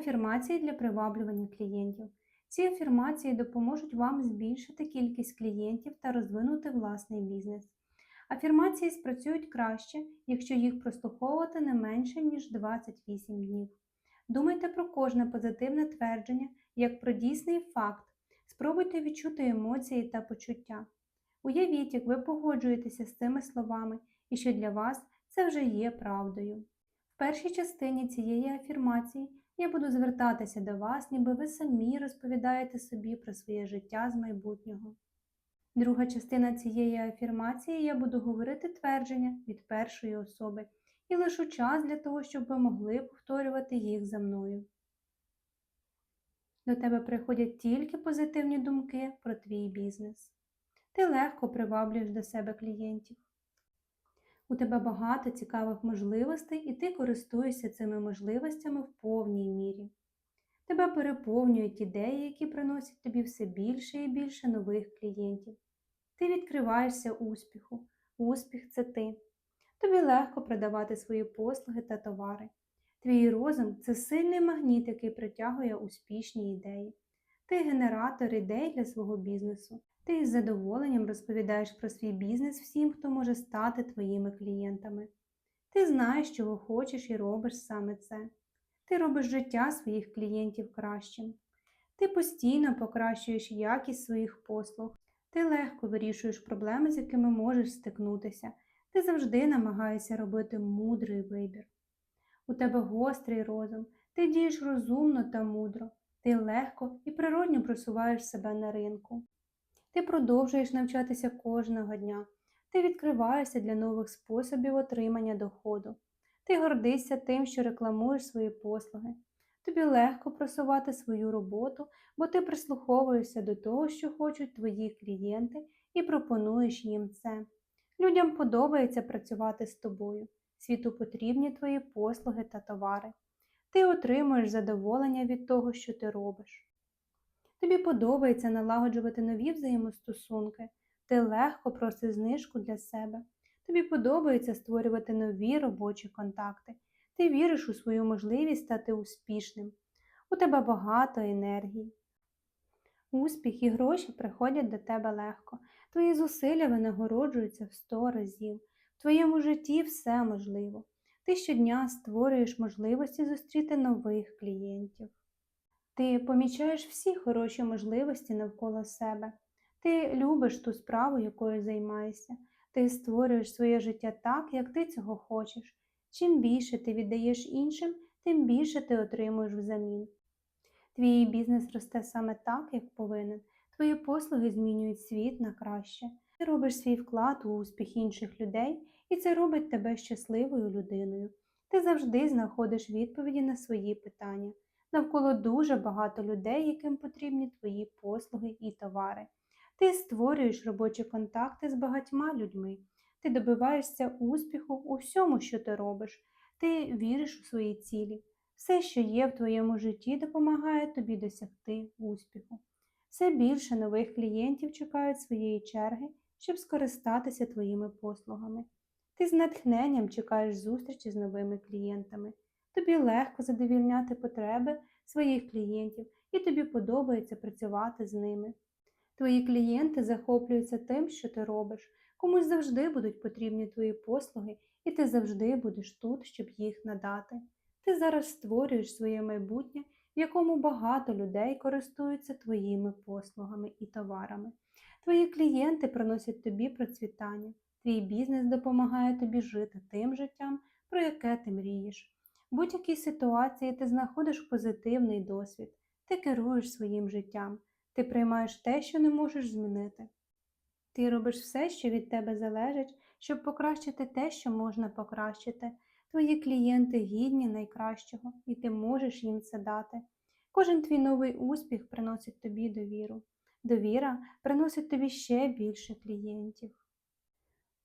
Афірмації для приваблювання клієнтів. Ці афірмації допоможуть вам збільшити кількість клієнтів та розвинути власний бізнес. Афірмації спрацюють краще, якщо їх прослуховувати не менше, ніж 28 днів. Думайте про кожне позитивне твердження як про дійсний факт. Спробуйте відчути емоції та почуття. Уявіть, як ви погоджуєтеся з цими словами і що для вас це вже є правдою. В першій частині цієї афірмації я буду звертатися до вас, ніби ви самі розповідаєте собі про своє життя з майбутнього. Друга частина цієї афірмації я буду говорити твердження від першої особи і лишу час для того, щоб ви могли повторювати їх за мною. До тебе приходять тільки позитивні думки про твій бізнес. Ти легко приваблюєш до себе клієнтів. У тебе багато цікавих можливостей, і ти користуєшся цими можливостями в повній мірі. Тебе переповнюють ідеї, які приносять тобі все більше і більше нових клієнтів. Ти відкриваєшся успіху. Успіх це ти. Тобі легко продавати свої послуги та товари. Твій розум це сильний магніт, який притягує успішні ідеї. Ти генератор ідей для свого бізнесу. Ти із задоволенням розповідаєш про свій бізнес всім, хто може стати твоїми клієнтами. Ти знаєш, чого хочеш і робиш саме це. Ти робиш життя своїх клієнтів кращим. Ти постійно покращуєш якість своїх послуг. Ти легко вирішуєш проблеми, з якими можеш стикнутися. Ти завжди намагаєшся робити мудрий вибір. У тебе гострий розум, ти дієш розумно та мудро, ти легко і природньо просуваєш себе на ринку. Ти продовжуєш навчатися кожного дня, ти відкриваєшся для нових способів отримання доходу. Ти гордишся тим, що рекламуєш свої послуги. Тобі легко просувати свою роботу, бо ти прислуховуєшся до того, що хочуть твої клієнти, і пропонуєш їм це. Людям подобається працювати з тобою. Світу потрібні твої послуги та товари. Ти отримуєш задоволення від того, що ти робиш. Тобі подобається налагоджувати нові взаємостосунки, ти легко просиш знижку для себе. Тобі подобається створювати нові робочі контакти. Ти віриш у свою можливість стати успішним. У тебе багато енергії. Успіх і гроші приходять до тебе легко. Твої зусилля винагороджуються в сто разів. В твоєму житті все можливо. Ти щодня створюєш можливості зустріти нових клієнтів. Ти помічаєш всі хороші можливості навколо себе. Ти любиш ту справу, якою займаєшся. Ти створюєш своє життя так, як ти цього хочеш. Чим більше ти віддаєш іншим, тим більше ти отримуєш взамін. Твій бізнес росте саме так, як повинен. Твої послуги змінюють світ на краще. Ти робиш свій вклад у успіх інших людей, і це робить тебе щасливою людиною. Ти завжди знаходиш відповіді на свої питання. Навколо дуже багато людей, яким потрібні твої послуги і товари. Ти створюєш робочі контакти з багатьма людьми. Ти добиваєшся успіху у всьому, що ти робиш. Ти віриш у свої цілі. Все, що є в твоєму житті, допомагає тобі досягти успіху. Все більше нових клієнтів чекають своєї черги, щоб скористатися твоїми послугами. Ти з натхненням чекаєш зустрічі з новими клієнтами. Тобі легко задовільняти потреби своїх клієнтів, і тобі подобається працювати з ними. Твої клієнти захоплюються тим, що ти робиш, комусь завжди будуть потрібні твої послуги, і ти завжди будеш тут, щоб їх надати. Ти зараз створюєш своє майбутнє, в якому багато людей користуються твоїми послугами і товарами. Твої клієнти приносять тобі процвітання, твій бізнес допомагає тобі жити тим життям, про яке ти мрієш. В будь-якій ситуації ти знаходиш позитивний досвід, ти керуєш своїм життям, ти приймаєш те, що не можеш змінити. Ти робиш все, що від тебе залежить, щоб покращити те, що можна покращити. Твої клієнти гідні найкращого, і ти можеш їм це дати. Кожен твій новий успіх приносить тобі довіру. Довіра приносить тобі ще більше клієнтів.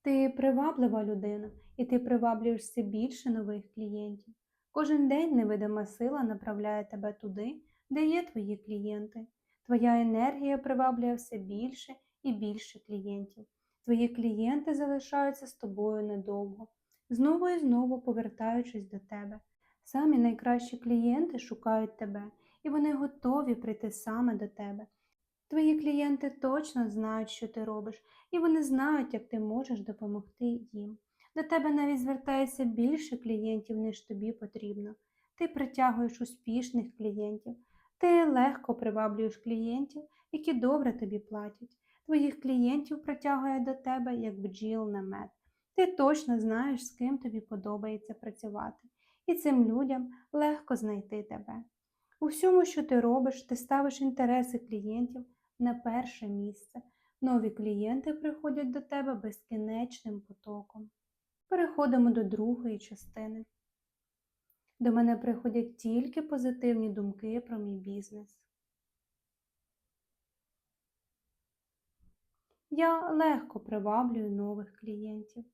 Ти приваблива людина, і ти приваблюєш все більше нових клієнтів. Кожен день невидима сила направляє тебе туди, де є твої клієнти. Твоя енергія приваблює все більше і більше клієнтів. Твої клієнти залишаються з тобою недовго, знову і знову повертаючись до тебе. Самі найкращі клієнти шукають тебе, і вони готові прийти саме до тебе. Твої клієнти точно знають, що ти робиш, і вони знають, як ти можеш допомогти їм. До тебе навіть звертається більше клієнтів, ніж тобі потрібно. Ти притягуєш успішних клієнтів, ти легко приваблюєш клієнтів, які добре тобі платять. Твоїх клієнтів притягує до тебе як бджіл на мед. Ти точно знаєш, з ким тобі подобається працювати, і цим людям легко знайти тебе. У всьому, що ти робиш, ти ставиш інтереси клієнтів на перше місце. Нові клієнти приходять до тебе безкінечним потоком. Переходимо до другої частини. До мене приходять тільки позитивні думки про мій бізнес. Я легко приваблюю нових клієнтів.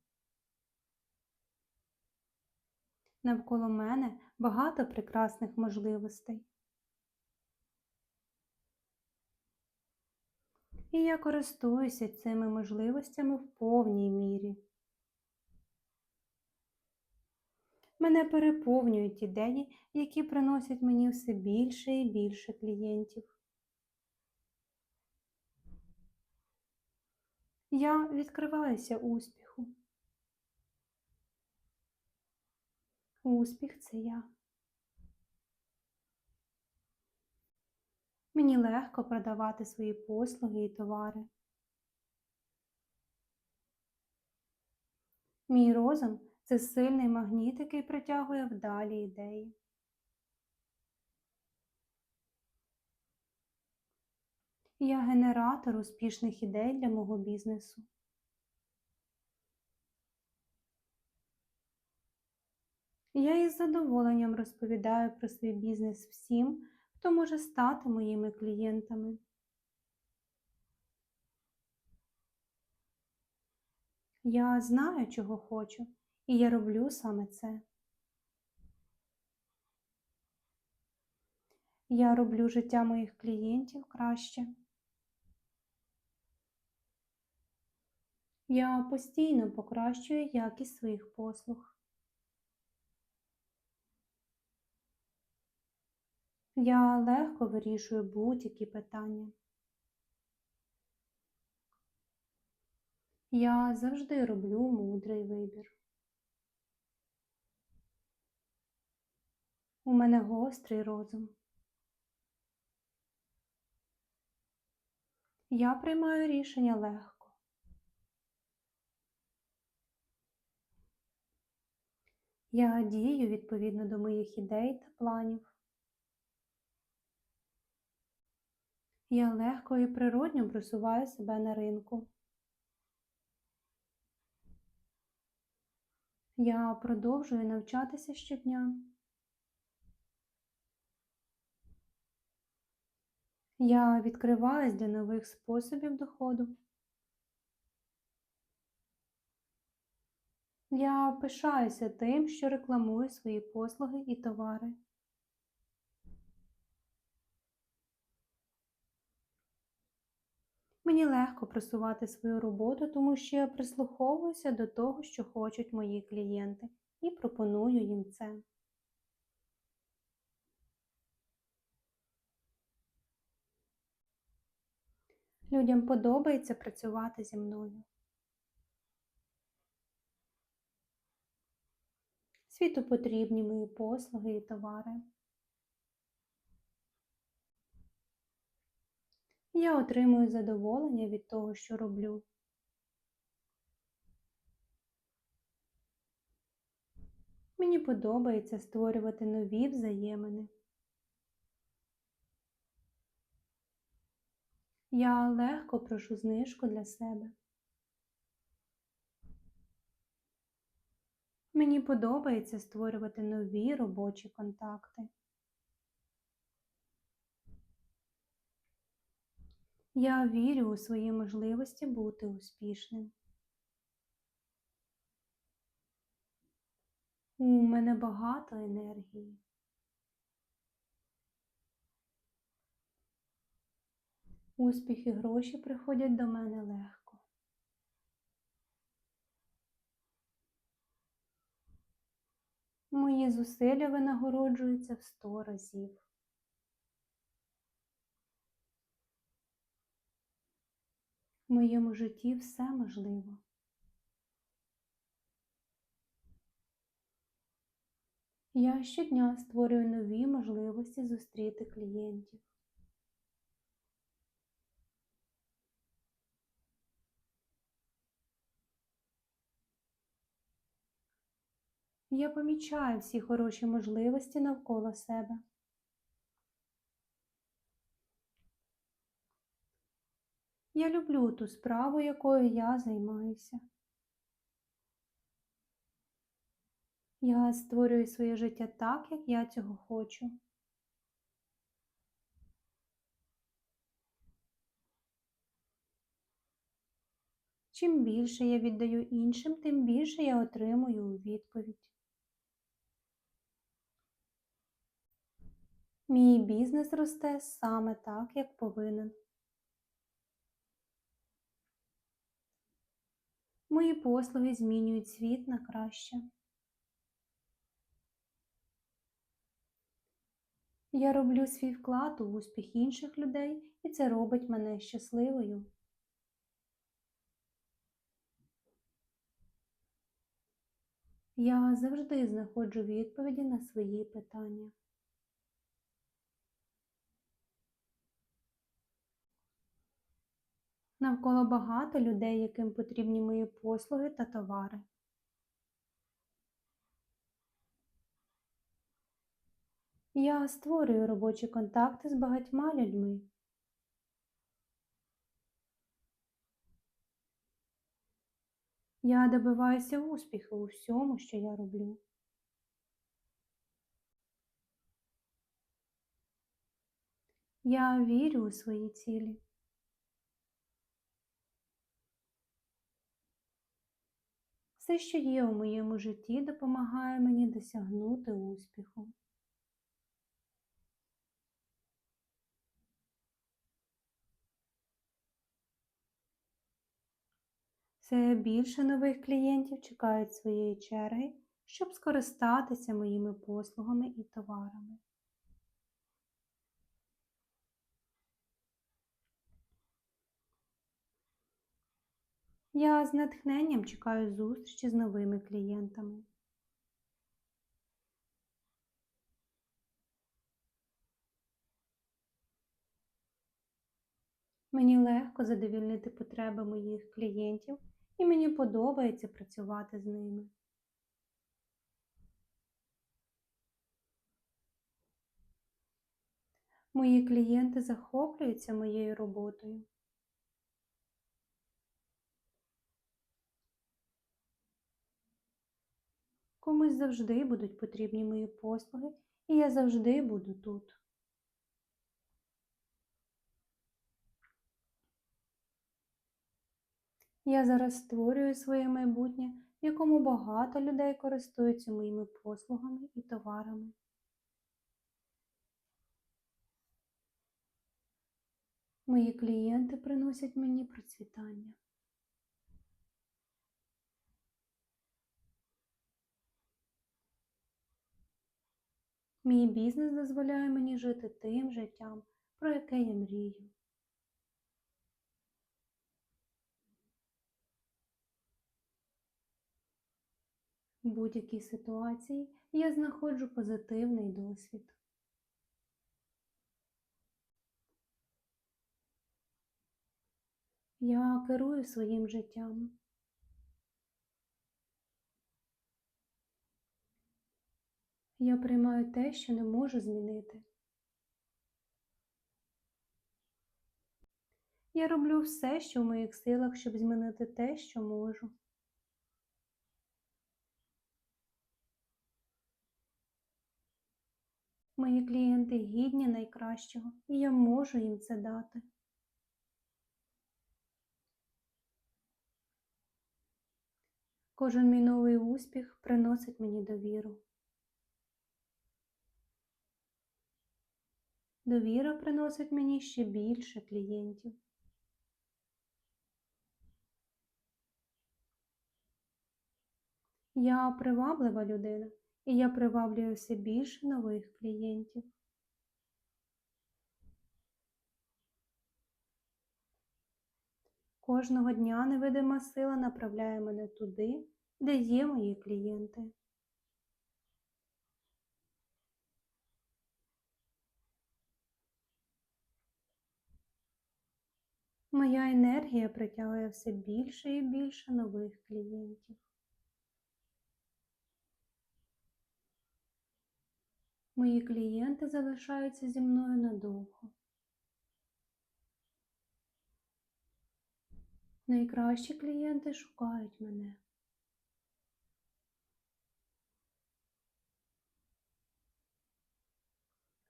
Навколо мене багато прекрасних можливостей. І я користуюся цими можливостями в повній мірі. Мене переповнюють ідеї, які приносять мені все більше і більше клієнтів. Я відкриваюся успіху. Успіх це я. Мені легко продавати свої послуги і товари. Мій розум це сильний магніт, який притягує вдалі ідеї. Я генератор успішних ідей для мого бізнесу. Я із задоволенням розповідаю про свій бізнес всім, хто може стати моїми клієнтами. Я знаю, чого хочу, і я роблю саме це. Я роблю життя моїх клієнтів краще. Я постійно покращую якість своїх послуг. Я легко вирішую будь-які питання. Я завжди роблю мудрий вибір. У мене гострий розум. Я приймаю рішення легко. Я дію відповідно до моїх ідей та планів. Я легко і природньо просуваю себе на ринку. Я продовжую навчатися щодня. Я відкриваюсь для нових способів доходу. Я пишаюся тим, що рекламую свої послуги і товари. Мені легко просувати свою роботу, тому що я прислуховуюся до того, що хочуть мої клієнти, і пропоную їм це. Людям подобається працювати зі мною. Світу потрібні мої послуги і товари. Я отримую задоволення від того, що роблю. Мені подобається створювати нові взаємини. Я легко прошу знижку для себе. Мені подобається створювати нові робочі контакти. Я вірю у свої можливості бути успішним. У мене багато енергії. Успіх і гроші приходять до мене легко. Мої зусилля винагороджуються в сто разів. В моєму житті все можливо. Я щодня створюю нові можливості зустріти клієнтів. Я помічаю всі хороші можливості навколо себе. Я люблю ту справу, якою я займаюся. Я створюю своє життя так, як я цього хочу. Чим більше я віддаю іншим, тим більше я отримую у відповідь. Мій бізнес росте саме так, як повинен. Мої послуги змінюють світ на краще. Я роблю свій вклад у успіх інших людей, і це робить мене щасливою. Я завжди знаходжу відповіді на свої питання. Навколо багато людей, яким потрібні мої послуги та товари. Я створюю робочі контакти з багатьма людьми. Я добиваюся успіху у всьому, що я роблю. Я вірю у свої цілі. Все, що є у моєму житті, допомагає мені досягнути успіху. Все більше нових клієнтів чекають своєї черги, щоб скористатися моїми послугами і товарами. Я з натхненням чекаю зустрічі з новими клієнтами. Мені легко задовільнити потреби моїх клієнтів, і мені подобається працювати з ними. Мої клієнти захоплюються моєю роботою. Комусь завжди будуть потрібні мої послуги, і я завжди буду тут. Я зараз створюю своє майбутнє, в якому багато людей користуються моїми послугами і товарами. Мої клієнти приносять мені процвітання. Мій бізнес дозволяє мені жити тим життям, про яке я мрію. В будь-якій ситуації я знаходжу позитивний досвід. Я керую своїм життям. Я приймаю те, що не можу змінити. Я роблю все, що в моїх силах, щоб змінити те, що можу. Мої клієнти гідні найкращого, і я можу їм це дати. Кожен мій новий успіх приносить мені довіру. Довіра приносить мені ще більше клієнтів. Я приваблива людина, і я приваблюю все більше нових клієнтів. Кожного дня невидима сила направляє мене туди, де є мої клієнти. Моя енергія притягує все більше і більше нових клієнтів. Мої клієнти залишаються зі мною надовго. Найкращі клієнти шукають мене.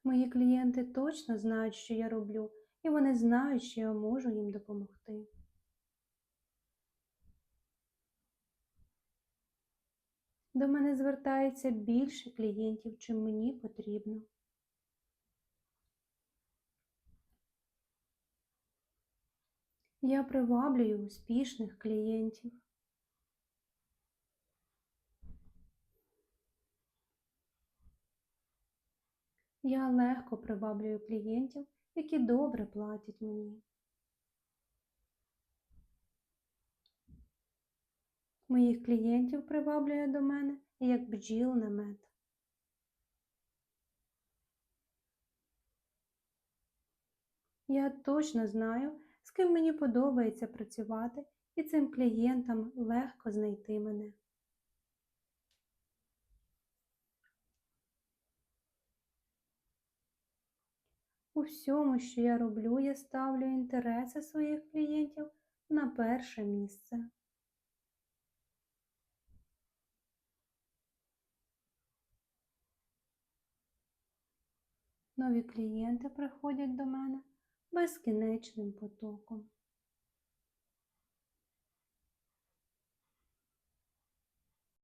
Мої клієнти точно знають, що я роблю, і вони знають, що я можу їм допомогти. До мене звертається більше клієнтів, чим мені потрібно. Я приваблюю успішних клієнтів. Я легко приваблюю клієнтів, які добре платять мені. Моїх клієнтів приваблює до мене як бджіл на мед. Я точно знаю, з ким мені подобається працювати, і цим клієнтам легко знайти мене. У всьому, що я роблю, я ставлю інтереси своїх клієнтів на перше місце. Нові клієнти приходять до мене безкінечним потоком.